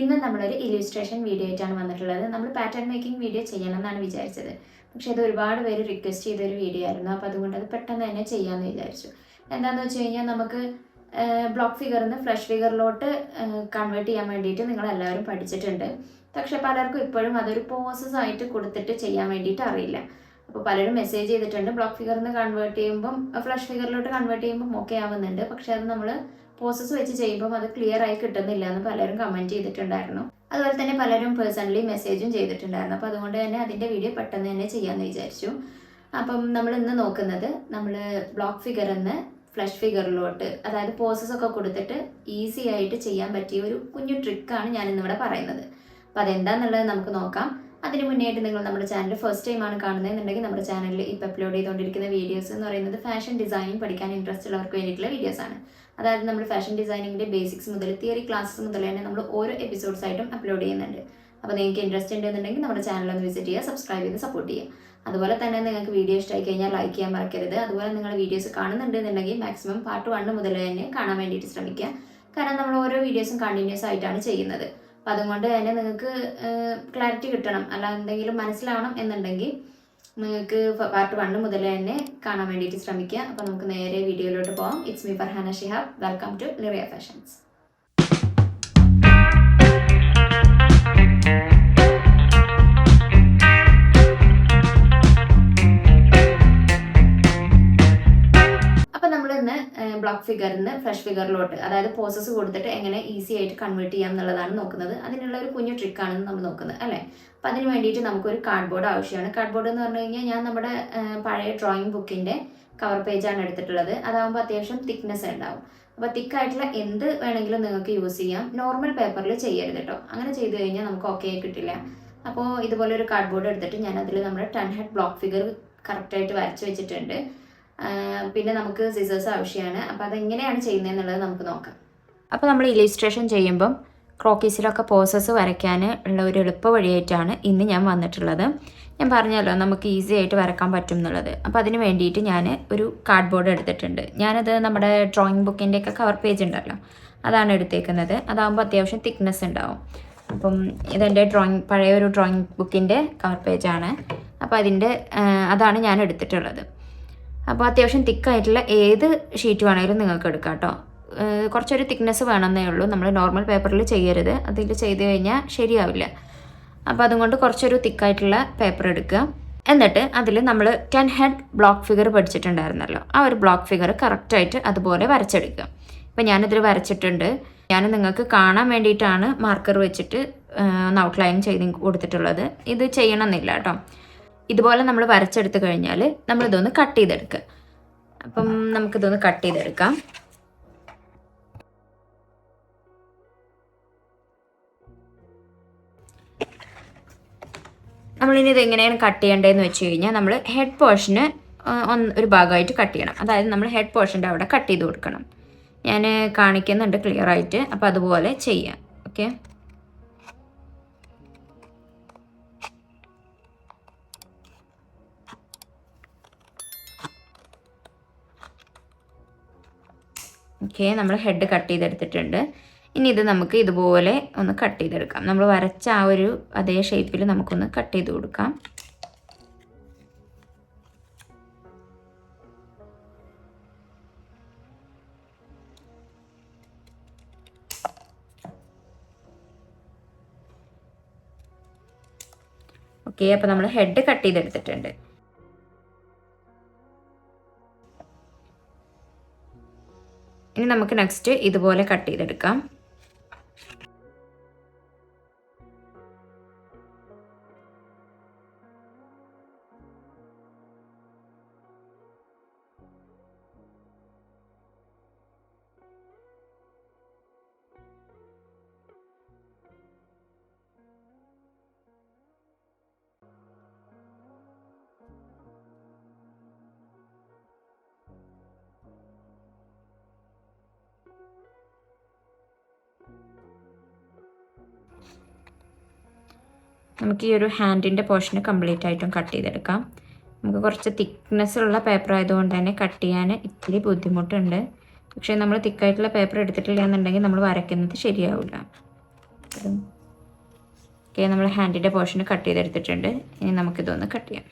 ഇന്ന് നമ്മളൊരു illustration video ആയിട്ടാണ് വന്നിട്ടുള്ളത്. നമ്മൾ പാറ്റേൺ മേക്കിംഗ് വീഡിയോ ചെയ്യണം എന്നാണ് വിചാരിച്ചത്. പക്ഷേ അത് ഒരുപാട് പേര് റിക്വസ്റ്റ് ചെയ്തൊരു വീഡിയോ ആയിരുന്നു. അപ്പോൾ അതുകൊണ്ട് അത് പെട്ടെന്ന് തന്നെ ചെയ്യാമെന്ന് വിചാരിച്ചു. എന്താണെന്ന് വെച്ച് കഴിഞ്ഞാൽ നമുക്ക് ബ്ലോക്ക് ഫിഗറിൽ നിന്ന് ഫ്ലഷ് ഫിഗറിലോട്ട് കൺവേർട്ട് ചെയ്യാൻ വേണ്ടിയിട്ട് നിങ്ങൾ എല്ലാവരും പഠിച്ചിട്ടുണ്ട്. പക്ഷെ പലർക്കും ഇപ്പോഴും അതൊരു പ്രോസസ് ആയിട്ട് കൊടുത്തിട്ട് ചെയ്യാൻ വേണ്ടിയിട്ട് അറിയില്ല. അപ്പോൾ പലരും മെസ്സേജ് ചെയ്തിട്ടുണ്ട് ബ്ലോക്ക് ഫിഗറിൽ നിന്ന് കൺവേർട്ട് ചെയ്യുമ്പം ഫ്ലഷ് ഫിഗറിലോട്ട് കൺവേർട്ട് ചെയ്യുമ്പം ഓക്കെ ആവുന്നുണ്ട്. പക്ഷെ അത് നമ്മൾ പ്രോസസ്സ് വെച്ച് ചെയ്യുമ്പോൾ അത് ക്ലിയർ ആയി കിട്ടുന്നില്ല എന്ന് പലരും കമന്റ് ചെയ്തിട്ടുണ്ടായിരുന്നു. അതുപോലെ തന്നെ പലരും പേഴ്സണലി മെസ്സേജും ചെയ്തിട്ടുണ്ടായിരുന്നു. അപ്പോൾ അതുകൊണ്ട് തന്നെ അതിന്റെ വീഡിയോ പെട്ടെന്ന് തന്നെ ചെയ്യാമെന്ന് വിചാരിച്ചു. അപ്പം നമ്മൾ ഇന്ന് നോക്കുന്നത് നമ്മൾ ബ്ലോക്ക് ഫിഗർ എന്ന് ഫ്ലഷ് ഫിഗറിലോട്ട് അതായത് പോസസ് ഒക്കെ കൊടുത്തിട്ട് ഈസി ആയിട്ട് ചെയ്യാൻ പറ്റിയ ഒരു കുഞ്ഞു ട്രിക്കാണ് ഞാൻ ഇന്നിവിടെ പറയുന്നത്. അപ്പോൾ അതെന്താണെന്നുള്ളത് നമുക്ക് നോക്കാം. അതിന് മുന്നേയായിട്ട് നിങ്ങൾ നമ്മുടെ ചാനൽ ഫസ്റ്റ് ടൈം ആണ് കാണുന്നതെന്നുണ്ടെങ്കിൽ നമ്മുടെ ചാനലിൽ ഇപ്പോൾ അപ്ലോഡ് ചെയ്തുകൊണ്ടിരിക്കുന്ന വീഡിയോസ് എന്ന് പറയുന്നത് ഫാഷൻ ഡിസൈൻ പഠിക്കാൻ ഇൻട്രസ്റ്റ് ഉള്ളവർക്ക് വേണ്ടിയിട്ടുള്ള ആണ്. അതായത് നമ്മൾ ഫാഷൻ ഡിസൈനിങ്ങിന്റെ ബേസിക്സ് മുതൽ തിയറി ക്ലാസ്സസ് മുതൽ തന്നെ നമ്മൾ ഓരോ എപ്പിസോഡ്സ് ആയിട്ടും അപ്ലോഡ് ചെയ്യുന്നുണ്ട്. അപ്പോൾ നിങ്ങൾക്ക് ഇൻട്രസ്റ്റ് ഉണ്ടെന്നുണ്ടെങ്കിൽ നമ്മുടെ ചാനൽ ഒന്ന് വിസിറ്റ് ചെയ്യുക സബ്സ്ക്രൈബ് ചെയ്ത് സപ്പോർട്ട് ചെയ്യുക. അതുപോലെ തന്നെ നിങ്ങൾക്ക് വീഡിയോ ഇഷ്ടമായി കഴിഞ്ഞാൽ ലൈക്ക് ചെയ്യാൻ മറക്കരുത്. അതുപോലെ നിങ്ങൾ വീഡിയോസ് കാണുന്നുണ്ടെന്നുണ്ടെങ്കിൽ മാക്സിമം പാർട്ട് വൺ മുതൽ തന്നെ കാണാൻ വേണ്ടിയിട്ട് ശ്രമിക്കുക. കാരണം നമ്മൾ ഓരോ വീഡിയോസും കണ്ടിന്യൂസ് ആയിട്ടാണ് ചെയ്യുന്നത്. അപ്പം അതുകൊണ്ട് തന്നെ നിങ്ങൾക്ക് ക്ലാരിറ്റി കിട്ടണം. അല്ല എന്തെങ്കിലും മനസ്സിലാവണം എന്നുണ്ടെങ്കിൽ നിങ്ങൾക്ക് പാർട്ട് വണ് മുതൽ തന്നെ കാണാൻ വേണ്ടിയിട്ട് ശ്രമിക്കുക. അപ്പോൾ നമുക്ക് നേരെ വീഡിയോയിലോട്ട് പോകാം it's me Farhana Shihab welcome to Liria fashions നമ്മൾ ബ്ലോക്ക് ഫിഗറിൽ നിന്ന് ഫ്രഷ് ഫിഗറിലോട്ട് അതായത് പ്രോസസ്സ് കൊടുത്തിട്ട് എങ്ങനെ ഈസി ആയിട്ട് കൺവേർട്ട് ചെയ്യാം എന്നുള്ളതാണ് നോക്കുന്നത്. അതിനുള്ള ഒരു കുഞ്ഞു ട്രിക്കാണ് നമ്മൾ നോക്കുന്നത് അല്ലേ? അപ്പം അതിന് വേണ്ടിയിട്ട് നമുക്കൊരു കാർഡ്ബോർഡ് ആവശ്യമാണ്. കാർഡ് ബോർഡ് എന്ന് പറഞ്ഞു കഴിഞ്ഞാൽ ഞാൻ നമ്മുടെ പഴയ ഡ്രോയിങ് ബുക്കിന്റെ കവർ പേജാണ് എടുത്തിട്ടുള്ളത്. അതാകുമ്പോൾ അത്യാവശ്യം തിക്നെസ് ഉണ്ടാവും. അപ്പോൾ തിക്കായിട്ടുള്ള എന്ത് വേണമെങ്കിലും നിങ്ങൾക്ക് യൂസ് ചെയ്യാം. നോർമൽ പേപ്പറിൽ ചെയ്യരുത് കേട്ടോ അങ്ങനെ ചെയ്തു കഴിഞ്ഞാൽ നമുക്ക് ഓക്കെ കിട്ടില്ല. അപ്പോൾ ഇതുപോലെ ഒരു കാർഡ് ബോർഡ് എടുത്തിട്ട് ഞാൻ അതിൽ നമ്മുടെ ടെൻ ഹെഡ് ബ്ലോക്ക് ഫിഗർ കറക്റ്റായിട്ട് വരച്ച് വെച്ചിട്ടുണ്ട്. പിന്നെ നമുക്ക് സിസേഴ്സ് ആവശ്യമാണ് അപ്പോൾ അതെങ്ങനെയാണ് ചെയ്യുന്നതെന്നുള്ളത് നമുക്ക് നോക്കാം. അപ്പോൾ നമ്മൾ ഇലിസ്ട്രേഷൻ ചെയ്യുമ്പം ക്രോക്കീസിലൊക്കെ പോസസ് വരയ്ക്കാൻ ഉള്ള ഒരു എളുപ്പ വഴിയായിട്ടാണ് ഇന്ന് ഞാൻ വന്നിട്ടുള്ളത്. ഞാൻ പറഞ്ഞല്ലോ നമുക്ക് ഈസി ആയിട്ട് വരക്കാൻ പറ്റും എന്നുള്ളത് അപ്പോൾ അതിന് വേണ്ടിയിട്ട് ഞാൻ ഒരു കാർഡ് ബോർഡ് എടുത്തിട്ടുണ്ട്. ഞാനത് നമ്മുടെ ഡ്രോയിങ് ബുക്കിന്റെയൊക്കെ കവർ പേജ് ഉണ്ടല്ലോ അതാണ് എടുത്തേക്കുന്നത്. അതാകുമ്പോൾ അത്യാവശ്യം തിക്നെസ് ഉണ്ടാവും. അപ്പം ഇതെന്റെ ഡ്രോയിങ് പഴയ ഒരു ഡ്രോയിങ് ബുക്കിന്റെ കവർ പേജാണ് അപ്പോൾ അതിന്റെ അതാണ് ഞാൻ എടുത്തിട്ടുള്ളത്. അപ്പോൾ അത്യാവശ്യം തിക്കായിട്ടുള്ള ഏത് ഷീറ്റ് വേണമെങ്കിലും നിങ്ങൾക്ക് എടുക്കാം കേട്ടോ കുറച്ചൊരു തിക്നെസ് വേണമെന്നേ ഉള്ളൂ. നമ്മൾ നോർമൽ പേപ്പറിൽ ചെയ്യരുത്. അതിൽ ചെയ്ത് കഴിഞ്ഞാൽ ശരിയാവില്ല. അപ്പോൾ അതുകൊണ്ട് കുറച്ചൊരു തിക്കായിട്ടുള്ള പേപ്പർ എടുക്കുക. എന്നിട്ട് അതിൽ നമ്മൾ ടെൻ ഹെഡ് ബ്ലോക്ക് ഫിഗർ പഠിച്ചിട്ടുണ്ടായിരുന്നല്ലോ. ആ ഒരു ബ്ലോക്ക് ഫിഗർ കറക്റ്റായിട്ട് അതുപോലെ വരച്ചെടുക്കുക. ഇപ്പം ഞാനിതിൽ വരച്ചിട്ടുണ്ട്. ഞാൻ നിങ്ങൾക്ക് കാണാൻ വേണ്ടിയിട്ടാണ് മാർക്കർ വെച്ചിട്ട് ഒന്ന് ഔട്ട്ലൈൻ ചെയ്ത് കൊടുത്തിട്ടുള്ളത്. ഇത് ചെയ്യണമെന്നില്ല കേട്ടോ ഇതുപോലെ നമ്മൾ വരച്ചെടുത്ത് കഴിഞ്ഞാൽ നമ്മൾ ഇതൊന്ന് കട്ട് ചെയ്തെടുക്കുക അപ്പം നമുക്കിതൊന്ന് കട്ട് ചെയ്തെടുക്കാം. നമ്മളിനി ഇത് എങ്ങനെയാണ് കട്ട് ചെയ്യേണ്ടതെന്ന് വെച്ച് കഴിഞ്ഞാൽ നമ്മൾ ഹെഡ് പോർഷന് ഒരു ഭാഗമായിട്ട് കട്ട് ചെയ്യണം. അതായത് നമ്മൾ ഹെഡ് പോർഷന്റെ അവിടെ കട്ട് ചെയ്ത് കൊടുക്കണം. ഞാൻ കാണിക്കുന്നുണ്ട് ക്ലിയറായിട്ട് അപ്പോൾ അതുപോലെ ചെയ്യാം. ഓക്കെ ഓക്കെ നമ്മൾ ഹെഡ് കട്ട് ചെയ്തെടുത്തിട്ടുണ്ട്. ഇനി ഇത് നമുക്ക് ഇതുപോലെ ഒന്ന് കട്ട് ചെയ്തെടുക്കാം. നമ്മൾ വരച്ച ആ ഒരു അതേ ഷേപ്പിൽ നമുക്കൊന്ന് കട്ട് ചെയ്ത് കൊടുക്കാം. ഓക്കെ അപ്പോൾ നമ്മൾ ഹെഡ് കട്ട് ചെയ്തെടുത്തിട്ടുണ്ട്. ഇനി നമുക്ക് നെക്സ്റ്റ് ഇതുപോലെ കട്ട് ചെയ്തെടുക്കാം. നമുക്ക് ഈ ഒരു ഹാൻഡിന്റെ പോർഷന് കംപ്ലീറ്റ് ആയിട്ടും കട്ട് ചെയ്തെടുക്കാം. നമുക്ക് കുറച്ച് തിക്നെസ് ഉള്ള പേപ്പർ ആയതുകൊണ്ട് തന്നെ കട്ട് ചെയ്യാൻ ഇത്തിരി ബുദ്ധിമുട്ടുണ്ട്. പക്ഷേ നമ്മൾ തിക്കായിട്ടുള്ള പേപ്പർ എടുത്തിട്ടില്ല എന്നുണ്ടെങ്കിൽ നമ്മൾ വരയ്ക്കുന്നത് ശരിയാവില്ല. ഓക്കെ നമ്മൾ ഹാൻഡിന്റെ പോർഷൻ കട്ട് ചെയ്തെടുത്തിട്ടുണ്ട്. ഇനി നമുക്കിതൊന്ന് കട്ട് ചെയ്യാം.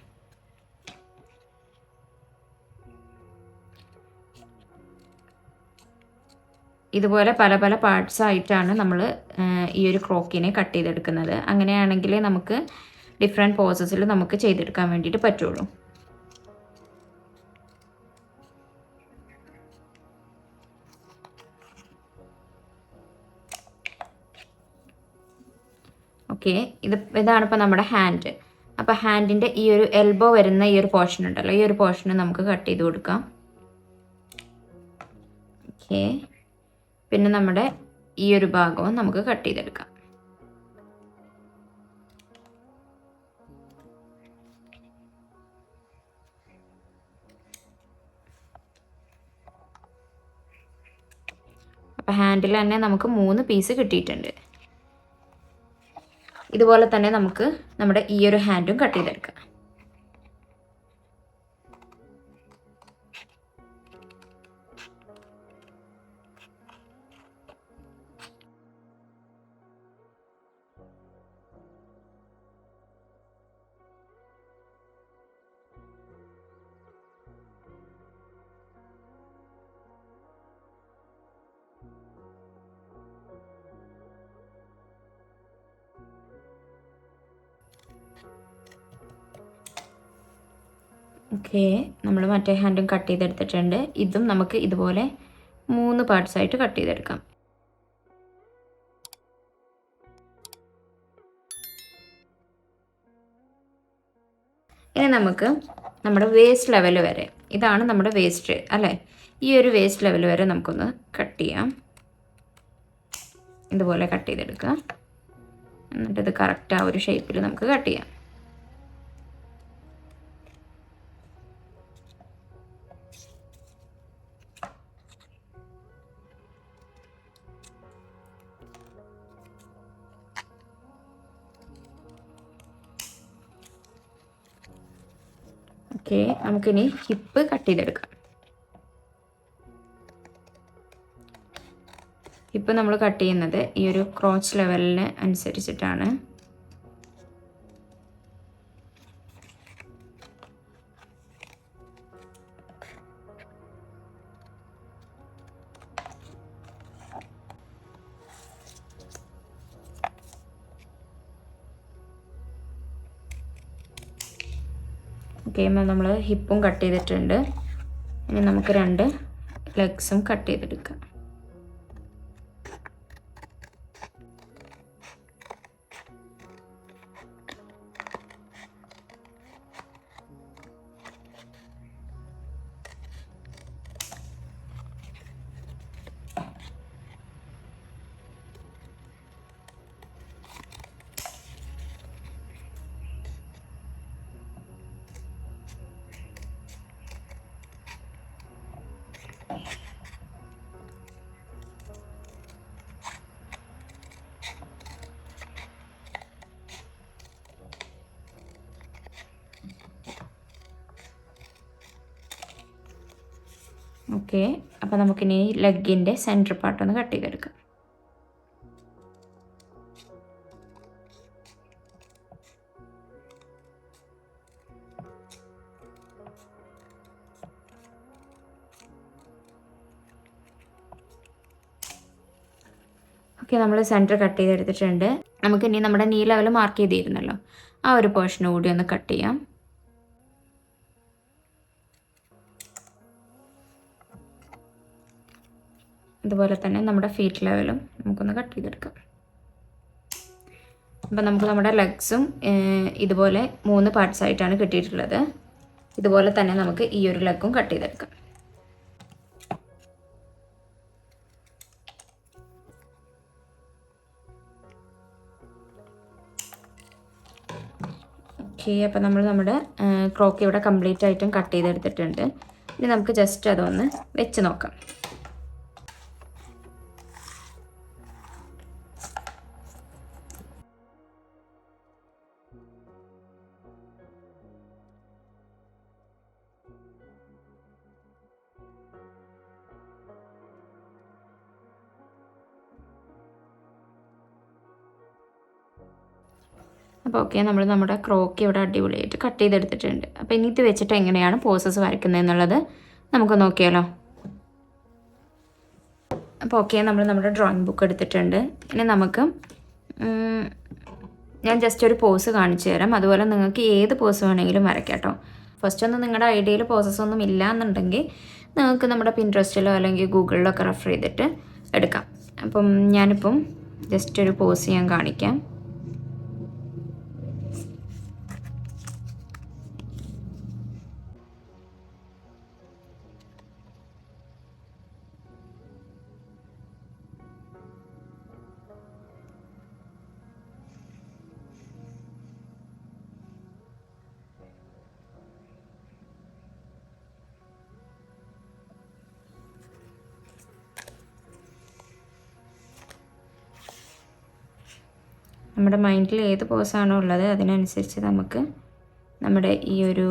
ഇതുപോലെ പല പല പാർട്സ് ആയിട്ടാണ് നമ്മൾ ഈ ഒരു ക്രോക്കിനെ കട്ട് ചെയ്തെടുക്കുന്നത്. അങ്ങനെയാണെങ്കിൽ നമുക്ക് ഡിഫറെന്റ് പ്രോസസ്സിൽ നമുക്ക് ചെയ്തെടുക്കാൻ വേണ്ടിയിട്ട് പറ്റുള്ളൂ. ഓക്കെ ഇത് ഇതാണ് ഇപ്പോൾ നമ്മുടെ ഹാൻഡ് അപ്പോൾ ഹാൻഡിന്റെ ഈ ഒരു എൽബോ വരുന്ന ഈ ഒരു പോർഷൻ ഉണ്ടല്ലോ ഈ ഒരു പോർഷന് നമുക്ക് കട്ട് ചെയ്ത് കൊടുക്കാം. ഓക്കെ പിന്നെ നമ്മുടെ ഈ ഒരു ഭാഗവും നമുക്ക് കട്ട് ചെയ്തെടുക്കാം. ഹാൻഡിൽ തന്നെ നമുക്ക് മൂന്ന് പീസ് കിട്ടിയിട്ടുണ്ട്. ഇതുപോലെ തന്നെ നമുക്ക് നമ്മുടെ ഈ ഒരു ഹാൻഡും കട്ട് ചെയ്തെടുക്കാം. ഓക്കെ. നമ്മൾ മറ്റേ ഹാൻഡും കട്ട് ചെയ്തെടുത്തിട്ടുണ്ട്. ഇതും നമുക്ക് ഇതുപോലെ മൂന്ന് പാർട്സായിട്ട് കട്ട് ചെയ്തെടുക്കാം. ഇനി നമുക്ക് നമ്മുടെ വേസ്റ്റ് ലെവൽ വരെ. ഇതാണ് നമ്മുടെ വേസ്റ്റ് അല്ലേ? ഈ ഒരു വേസ്റ്റ് ലെവൽ വരെ നമുക്കൊന്ന് കട്ട് ചെയ്യാം. ഇതുപോലെ കട്ട് ചെയ്തെടുക്കുക എന്നിട്ട് ഇത് കറക്റ്റ് ആ ഒരു ഷേപ്പിൽ നമുക്ക് കട്ട് ചെയ്യാം. ഓക്കെ നമുക്കിനി ഹിപ്പ് കട്ട് ചെയ്തെടുക്കാം. ഹിപ്പ് നമ്മൾ കട്ട് ചെയ്യുന്നത് ഈ ഒരു ക്രോച്ച് ലെവലിന് അനുസരിച്ചിട്ടാണ്. ഓക്കെ നമ്മൾ ഹിപ്പും കട്ട് ചെയ്തിട്ടുണ്ട്. ഇനി നമുക്ക് രണ്ട് ലെഗ്സും കട്ട് ചെയ്തെടുക്കാം. ഓക്കെ. അപ്പോൾ നമുക്കിനി ലെഗിന്റെ സെന്റർ പാർട്ട് ഒന്ന് കട്ട് ചെയ്തെടുക്കാം. ഓക്കെ നമ്മൾ സെന്റർ കട്ട് ചെയ്തെടുത്തിട്ടുണ്ട്. നമുക്ക് ഇനി നമ്മുടെ നീ ലെവൽ മാർക്ക് ചെയ്തിരുന്നല്ലോ. ആ ഒരു പോർഷൻ കൂടി ഒന്ന് കട്ട് ചെയ്യാം. അതുപോലെ തന്നെ നമ്മുടെ ഫീറ്റ് ലെവലും നമുക്കൊന്ന് കട്ട് ചെയ്തെടുക്കാം. അപ്പം നമുക്ക് നമ്മുടെ ലെഗ്സും ഇതുപോലെ മൂന്ന് പാർട്സ് ആയിട്ടാണ് കിട്ടിയിട്ടുള്ളത്. ഇതുപോലെ തന്നെ നമുക്ക് ഈ ഒരു ലെഗും കട്ട് ചെയ്തെടുക്കാം. ഓക്കെ അപ്പോൾ നമ്മൾ നമ്മുടെ ക്രോക്ക് ഇവിടെ കംപ്ലീറ്റ് ആയിട്ടും കട്ട് ചെയ്തെടുത്തിട്ടുണ്ട്. ഇനി നമുക്ക് ജസ്റ്റ് അതൊന്ന് വെച്ച് നോക്കാം. അപ്പോൾ ഓക്കെ നമ്മൾ നമ്മുടെ ക്രോക്ക് ഇവിടെ അടിപൊളിയായിട്ട് കട്ട് ചെയ്തെടുത്തിട്ടുണ്ട്. അപ്പോൾ ഇനി ഇത് വെച്ചിട്ട് എങ്ങനെയാണ് പോസസ് വരയ്ക്കുന്നത് എന്നുള്ളത് നമുക്ക് നോക്കിയാലോ. അപ്പോൾ ഓക്കെ നമ്മൾ നമ്മുടെ ഡ്രോയിങ് ബുക്ക് എടുത്തിട്ടുണ്ട്. ഇനി നമുക്ക് ഞാൻ ജസ്റ്റ് ഒരു പോസ് കാണിച്ചു തരാം. അതുപോലെ നിങ്ങൾക്ക് ഏത് പോസ് വേണമെങ്കിലും വരയ്ക്കാം കേട്ടോ ഫസ്റ്റ് ഒന്നും നിങ്ങളുടെ ഐഡിയയിൽ പോസസ് ഒന്നും ഇല്ല എന്നുണ്ടെങ്കിൽ നിങ്ങൾക്ക് നമ്മുടെ പിൻട്രസ്റ്റിലോ അല്ലെങ്കിൽ ഗൂഗിളിലോ ഒക്കെ റെഫർ ചെയ്തിട്ട് എടുക്കാം. അപ്പം ഞാനിപ്പം ജസ്റ്റ് ഒരു പോസ് ഞാൻ കാണിക്കാം. നമ്മുടെ മൈൻഡിൽ ഏത് പോസാണോ ഉള്ളത് അതിനനുസരിച്ച് നമുക്ക് നമ്മുടെ ഈ ഒരു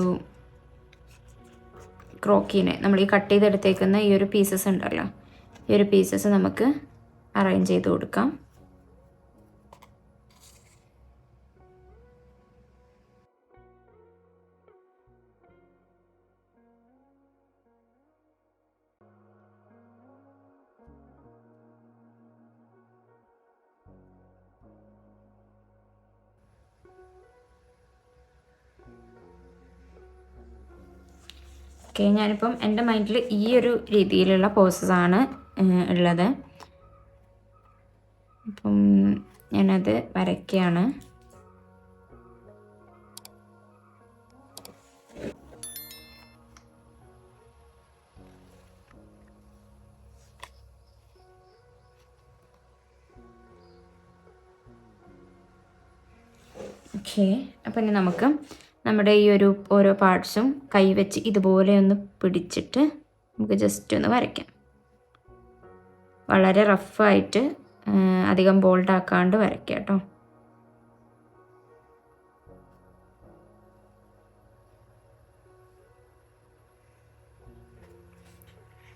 ക്രോക്കീനെ നമ്മൾ ഈ കട്ട് ചെയ്തെടുത്തേക്കുന്ന ഈ ഒരു പീസസ് ഉണ്ടല്ലോ ഈ ഒരു പീസസ് നമുക്ക് അറേഞ്ച് ചെയ്ത് കൊടുക്കാം. ഓക്കെ ഞാനിപ്പം എന്റെ മൈൻഡിൽ ഈ ഒരു രീതിയിലുള്ള പോസസാണ് ഉള്ളത്. അപ്പം ഞാനത് വരയ്ക്കുകയാണ് ഓക്കെ അപ്പം ഇനി നമുക്ക് നമ്മുടെ ഈ ഒരു ഓരോ പാർട്സും കൈവച്ച് ഇതുപോലെ ഒന്ന് പിടിച്ചിട്ട് നമുക്ക് ജസ്റ്റ് ഒന്ന് വരയ്ക്കാം. വളരെ റഫായിട്ട് അധികം ബോൾഡ് ആക്കാണ്ട് വരയ്ക്കാം കേട്ടോ.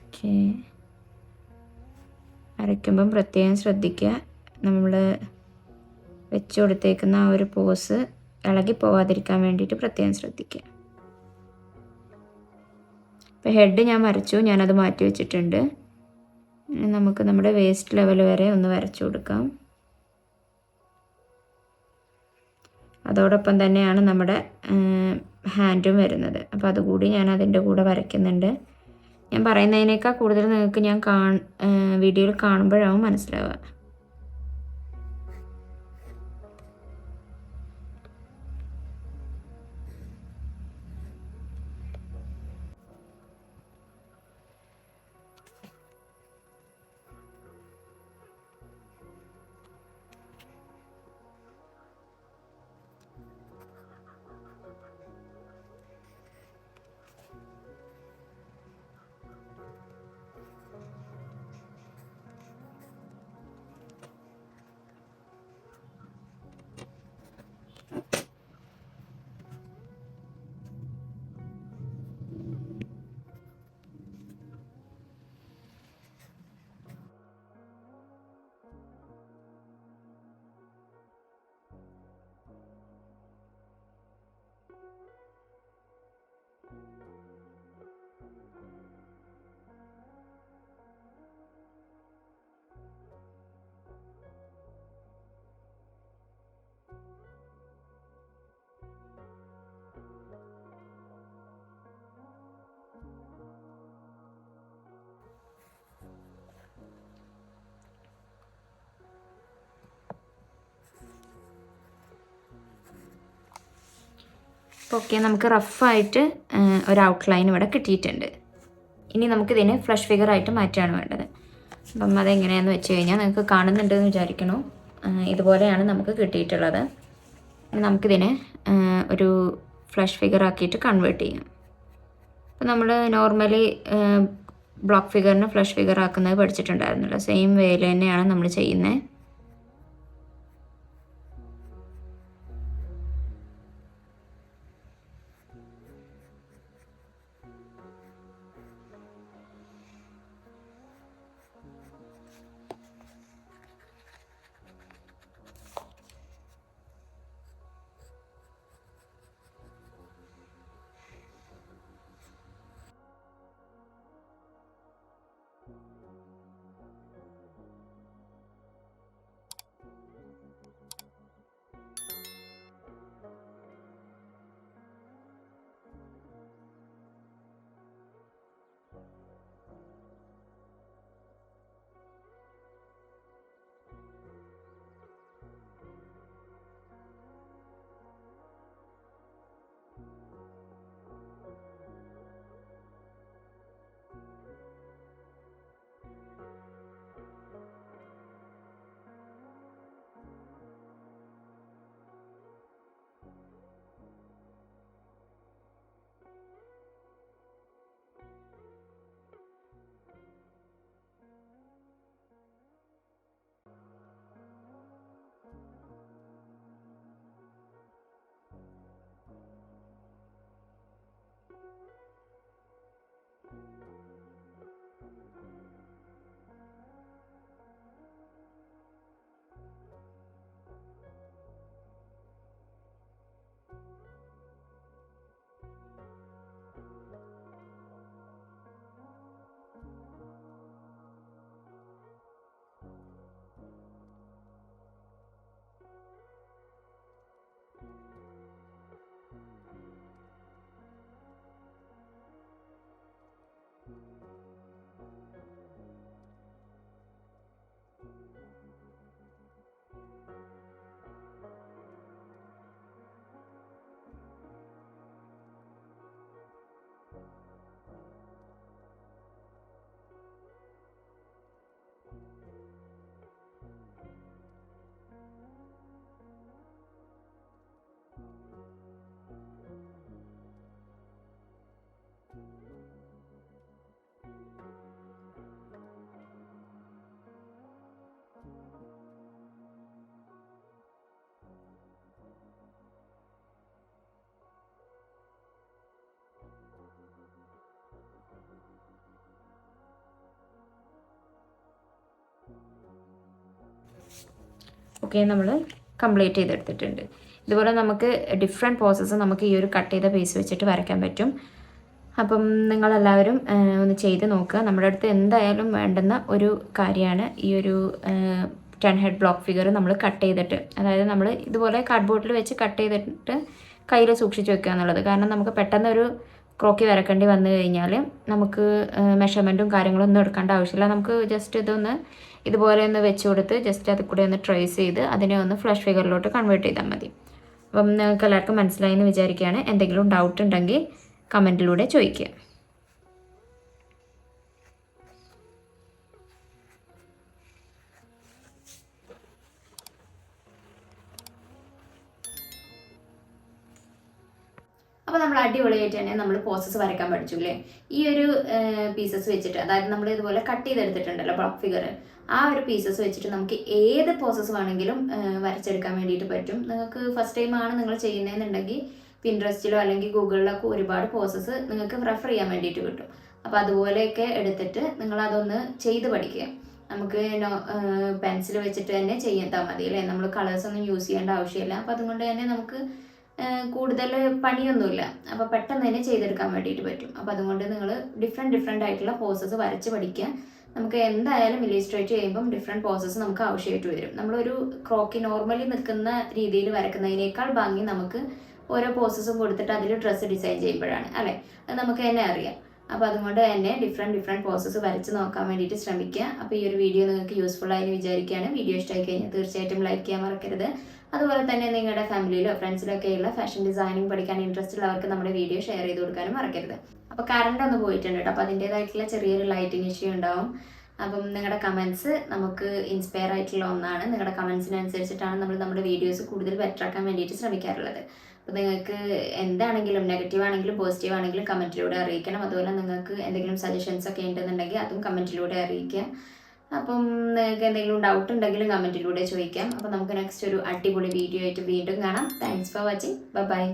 ഓക്കെ. വരയ്ക്കുമ്പം പ്രത്യേകം ശ്രദ്ധിക്കുക. നമ്മൾ വെച്ച് കൊടുത്തേക്കുന്ന ആ ഒരു പോസ് ഇളകി പോവാതിരിക്കാൻ വേണ്ടിയിട്ട് പ്രത്യേകം ശ്രദ്ധിക്കുക. ഇപ്പോൾ ഹെഡ് ഞാൻ വരച്ചു ഞാനത് മാറ്റി വെച്ചിട്ടുണ്ട്. നമുക്ക് നമ്മുടെ വേസ്റ്റ് ലെവൽ വരെ ഒന്ന് വരച്ചു കൊടുക്കാം. അതോടൊപ്പം തന്നെയാണ് നമ്മുടെ ഹാൻഡും വരുന്നത്. അപ്പോൾ അതുകൂടി ഞാൻ അതിന്റെ കൂടെ വരയ്ക്കുന്നുണ്ട്. ഞാൻ പറയുന്നതിനേക്കാൾ കൂടുതൽ നിങ്ങൾക്ക് ഞാൻ കാ വീഡിയോയിൽ കാണുമ്പോഴാവും മനസ്സിലാവുക. ഓക്കെ നമുക്ക് റഫായിട്ട് ഒരു ഔട്ട്ലൈൻ ഇവിടെ കിട്ടിയിട്ടുണ്ട്. ഇനി നമുക്കിതിനെ ഫ്ലഷ് ഫിഗർ ആയിട്ട് മാറ്റുകയാണ് വേണ്ടത്. അപ്പം അതെങ്ങനെയാണെന്ന് വെച്ച് കഴിഞ്ഞാൽ നിങ്ങൾക്ക് കാണുന്നുണ്ടെന്ന് വിചാരിക്കണു ഇതുപോലെയാണ് നമുക്ക് കിട്ടിയിട്ടുള്ളത്. നമുക്കിതിനെ ഒരു ഫ്ലഷ് ഫിഗർ ആക്കിയിട്ട് കൺവേർട്ട് ചെയ്യാം. അപ്പം നമ്മൾ നോർമലി ബ്ലോക്ക് ഫിഗറിന് ഫ്ലഷ് ഫിഗർ ആക്കുന്നത് പഠിച്ചിട്ടുണ്ടായിരുന്നല്ലോ. സെയിം വേയിൽ തന്നെയാണ് നമ്മൾ ചെയ്യുന്നത്. ഓക്കെ നമ്മൾ കംപ്ലീറ്റ് ചെയ്തെടുത്തിട്ടുണ്ട്. ഇതുപോലെ നമുക്ക് ഡിഫറെന്റ് പോസസ് നമുക്ക് ഈ ഒരു കട്ട് ചെയ്ത പേസ് വെച്ചിട്ട് വരയ്ക്കാൻ പറ്റും. അപ്പം നിങ്ങളെല്ലാവരും ഒന്ന് ചെയ്ത് നോക്കുക. നമ്മുടെ അടുത്ത് എന്തായാലും വേണ്ടുന്ന ഒരു കാര്യമാണ് ഈ ഒരു ടെൻ ഹെഡ് ബ്ലോക്ക് ഫിഗർ നമ്മൾ കട്ട് ചെയ്തിട്ട്. അതായത് നമ്മൾ ഇതുപോലെ കാർഡ്ബോർഡിൽ വെച്ച് കട്ട് ചെയ്തിട്ട് കയ്യിൽ സൂക്ഷിച്ച് വെക്കുക എന്നുള്ളത്. കാരണം നമുക്ക് പെട്ടെന്ന് ഒരു ക്രോക്കി വരക്കേണ്ടി വന്നു കഴിഞ്ഞാൽ നമുക്ക് മെഷർമെന്റും കാര്യങ്ങളൊന്നും എടുക്കേണ്ട ആവശ്യമില്ല. നമുക്ക് ജസ്റ്റ് ഇതൊന്ന് ഇതുപോലെ ഒന്ന് വെച്ച് കൊടുത്ത് ജസ്റ്റ് അത് കൂടെ ഒന്ന് ട്രേസ് ചെയ്ത് അതിനെ ഒന്ന് ഫ്ലഷ് ഫിഗറിലോട്ട് കൺവേർട്ട് ചെയ്താൽ മതി. അപ്പം നിങ്ങൾക്ക് എല്ലാവർക്കും മനസ്സിലായി എന്ന് വിചാരിക്കുകയാണ്. എന്തെങ്കിലും ഡൗട്ട് ഉണ്ടെങ്കിൽ കമന്റിലൂടെ ചോദിക്കുക. അപ്പോൾ നമ്മൾ അടിപൊളിയായിട്ട് തന്നെ നമ്മൾ പോസസ് വരയ്ക്കാൻ പഠിച്ചു അല്ലേ? ഈ ഒരു പീസസ് വെച്ചിട്ട് അതായത് നമ്മൾ ഇതുപോലെ കട്ട് ചെയ്തെടുത്തിട്ടുണ്ടല്ലോ ബ്ലോക്ക് ഫിഗർ ആ ഒരു പീസസ് വെച്ചിട്ട് നമുക്ക് ഏത് പോസസ് വേണമെങ്കിലും വരച്ചെടുക്കാൻ വേണ്ടിയിട്ട് പറ്റും. നിങ്ങൾക്ക് ഫസ്റ്റ് ടൈം ആണ് നിങ്ങൾ ചെയ്യുന്നതെന്നുണ്ടെങ്കിൽ പിൻട്രസ്റ്റിലോ അല്ലെങ്കിൽ ഗൂഗിളിലൊക്കെ ഒരുപാട് പോസസ് നിങ്ങൾക്ക് റെഫർ ചെയ്യാൻ വേണ്ടിയിട്ട് കിട്ടും. അപ്പോൾ അതുപോലെയൊക്കെ എടുത്തിട്ട് നിങ്ങൾ അതൊന്ന് ചെയ്ത് പഠിക്കുക. നമുക്ക് പെൻസിൽ വെച്ചിട്ട് തന്നെ ചെയ്താൽ മതി അല്ലേ? നമ്മൾ കളേഴ്സ് ഒന്നും യൂസ് ചെയ്യേണ്ട ആവശ്യമില്ല. അപ്പോൾ അതുകൊണ്ട് തന്നെ നമുക്ക് കൂടുതൽ പണിയൊന്നുമില്ല. അപ്പോൾ പെട്ടെന്ന് തന്നെ ചെയ്തെടുക്കാൻ വേണ്ടിയിട്ട് പറ്റും. അപ്പോൾ അതുകൊണ്ട് നിങ്ങൾ ഡിഫറെന്റ് ഡിഫറെന്റ് ആയിട്ടുള്ള പോസസ് വരച്ച് പഠിക്കുക. നമുക്ക് എന്തായാലും ഇലിസ്ട്രേറ്റ് ചെയ്യുമ്പം ഡിഫറെന്റ് പോസസ് നമുക്ക് ആവശ്യമായിട്ട് വരും. നമ്മളൊരു ക്രോക്കി നോർമലി നിൽക്കുന്ന രീതിയിൽ വരക്കുന്നതിനേക്കാൾ ഭംഗി നമുക്ക് ഓരോ പോസസും കൊടുത്തിട്ട് അതിൽ ഡ്രസ്സ് ഡിസൈൻ ചെയ്യുമ്പോഴാണ് അല്ലേ? അത് നമുക്ക് തന്നെ അറിയാം. അപ്പോൾ അതുകൊണ്ട് തന്നെ ഡിഫറെന്റ് ഡിഫറെന്റ് പോസസ് വരച്ച് നോക്കാൻ വേണ്ടിയിട്ട് ശ്രമിക്കുക. അപ്പോൾ ഈ ഒരു വീഡിയോ നിങ്ങൾക്ക് യൂസ്ഫുൾ ആയി വിചാരിക്കുകയാണ്. വീഡിയോ ഇഷ്ടമായി കഴിഞ്ഞാൽ തീർച്ചയായിട്ടും ലൈക്ക് ചെയ്യാൻ മറക്കരുത്. അതുപോലെ തന്നെ നിങ്ങളുടെ ഫാമിലിയിലോ ഫ്രണ്ട്സിലോ ഒക്കെയുള്ള ഫാഷൻ ഡിസൈനിങ് പഠിക്കാൻ ഇൻട്രസ്റ്റ് ഉള്ളവർക്ക് നമ്മുടെ വീഡിയോ ഷെയർ ചെയ്ത് കൊടുക്കാനും മറക്കരുത്. അപ്പോൾ കറണ്ട് ഒന്ന് പോയിട്ടുണ്ട് കേട്ടോ. അപ്പോൾ അതിന്റേതായിട്ടുള്ള ചെറിയൊരു ലൈറ്റിംഗ് ഇഷ്യൂ ഉണ്ടാവും. അപ്പം നിങ്ങളുടെ കമൻസ് നമുക്ക് ഇൻസ്പയർ ആയിട്ടുള്ള ഒന്നാണ്. നിങ്ങളുടെ കമൻസിനനുസരിച്ചിട്ടാണ് നമ്മൾ നമ്മുടെ വീഡിയോസ് കൂടുതൽ ബെറ്റർ ആക്കാൻ വേണ്ടിയിട്ട് ശ്രമിക്കാറുള്ളത്. അപ്പോൾ നിങ്ങൾക്ക് എന്താണെങ്കിലും നെഗറ്റീവ് ആണെങ്കിലും പോസിറ്റീവ് ആണെങ്കിലും കമന്റിലൂടെ അറിയിക്കണം. അതുപോലെ നിങ്ങൾക്ക് എന്തെങ്കിലും സജഷൻസ് ഒക്കെ ഉണ്ടെന്നുണ്ടെങ്കിൽ അതും കമന്റിലൂടെ അറിയിക്കാം അപ്പം നിങ്ങൾക്ക് എന്തെങ്കിലും ഡൗട്ട് ഉണ്ടെങ്കിലും കമന്റിലൂടെ ചോദിക്കാം. അപ്പോൾ നമുക്ക് നെക്സ്റ്റ് ഒരു അടിപൊളി വീഡിയോ ആയിട്ട് വീണ്ടും കാണാം. Thanks for watching by